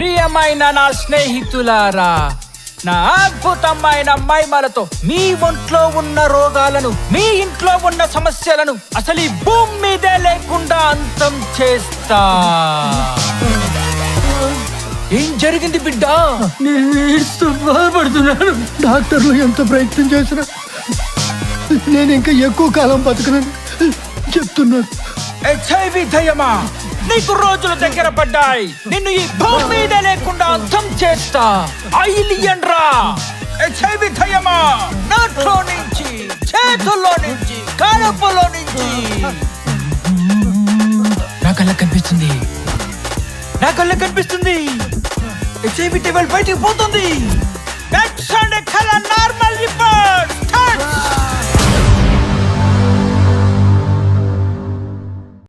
ప్రియమైన నా స్నేహితులారా నా అద్భుతమైన మైమలతో మీ ఒంట్లో ఉన్న రోగాలను మీ ఇంట్లో ఉన్న సమస్యలను అసలు ఈ భూమి మీదే లేకుండా అంతం చేస్తా. ఏం జరిగింది బిడ్డ? నేను ఏడుస్తూ బాధపడుతున్నాను. డాక్టర్లు ఎంత ప్రయత్నం చేసినా నేను ఇంకా ఎక్కువ కాలం బతకనని చెప్తున్నారు హెచ్ఐవి దయమా? నీకు రోజులు దగ్గర పడ్డాయి. నిన్ను ఈ భూమి మీద లేకుండా అంతం చేస్తా. ఐలియన్ రా. దయమా నోట్లో నుంచి చేతుల్లో నుంచి కడుపులో నుంచి. నా కళ్ళ కనిపిస్తుంది. నా కళ్ళ కనిపిస్తుంది. హెచ్ఐవి టేబుల్ బయటికి పోతుంది.